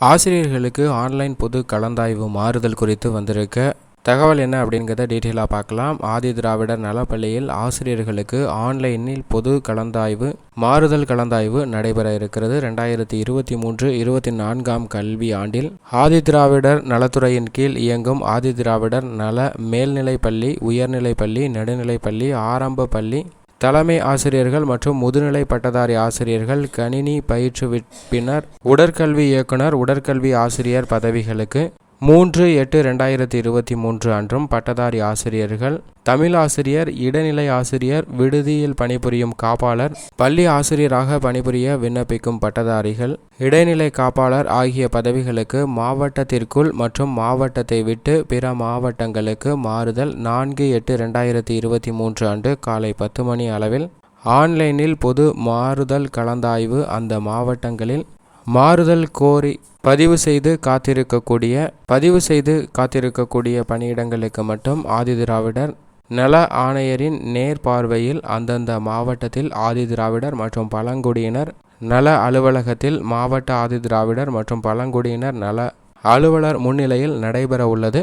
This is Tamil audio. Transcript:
ஆசிரியர்களுக்கு ஆன்லைன் பொது கலந்தாய்வு மாறுதல் குறித்து வந்திருக்க தகவல் என்ன அப்படிங்கிறத டீட்டெயிலாக பார்க்கலாம். ஆதி திராவிடர் நலப்பள்ளியில் ஆசிரியர்களுக்கு ஆன்லைனில் பொது கலந்தாய்வு மாறுதல் கலந்தாய்வு நடைபெற இருக்கிறது. ரெண்டாயிரத்தி இருபத்தி மூன்று இருபத்தி நான்காம் கல்வி ஆண்டில் ஆதி திராவிடர் நலத்துறையின் கீழ் இயங்கும் ஆதி திராவிடர் நல மேல்நிலைப்பள்ளி பள்ளி நடுநிலைப்பள்ளி பள்ளி ஆரம்ப பள்ளி தலைமை ஆசிரியர்கள் மற்றும் முதுநிலை பட்டதாரி ஆசிரியர்கள் கணினி பயிற்றுவிப்பினர் உடற்கல்வி இயக்குனர் உடற்கல்வி ஆசிரியர் பதவிகளுக்கு மூன்று எட்டு ரெண்டாயிரத்தி இருபத்தி மூன்று அன்றும் பட்டதாரி ஆசிரியர்கள் தமிழ் ஆசிரியர் இடைநிலை ஆசிரியர் விடுதியில் பணிபுரியும் காப்பாளர் பள்ளி ஆசிரியராக பணிபுரிய விண்ணப்பிக்கும் பட்டதாரிகள் இடைநிலை காப்பாளர் ஆகிய பதவிகளுக்கு மாவட்டத்திற்குள் மற்றும் மாவட்டத்தை விட்டு பிற மாவட்டங்களுக்கு மாறுதல் நான்கு எட்டு ரெண்டாயிரத்தி இருபத்தி மூன்று அன்று காலை பத்து மணி அளவில். ஆன்லைனில் பொது மாறுதல் கலந்தாய்வு அந்த மாவட்டங்களில் மாறுதல் கோரி பதிவு செய்து காத்திருக்கக்கூடிய பதிவு செய்து காத்திருக்கக்கூடிய பணியிடங்களுக்கு மட்டும் ஆதிதிராவிடர் நல ஆணையரின் நேர்பார்வையில் அந்தந்த மாவட்டத்தில் ஆதிதிராவிடர் மற்றும் பழங்குடியினர் நல அலுவலகத்தில் மாவட்ட ஆதிதிராவிடர் மற்றும் பழங்குடியினர் நல அலுவலர் முன்னிலையில் நடைபெற உள்ளது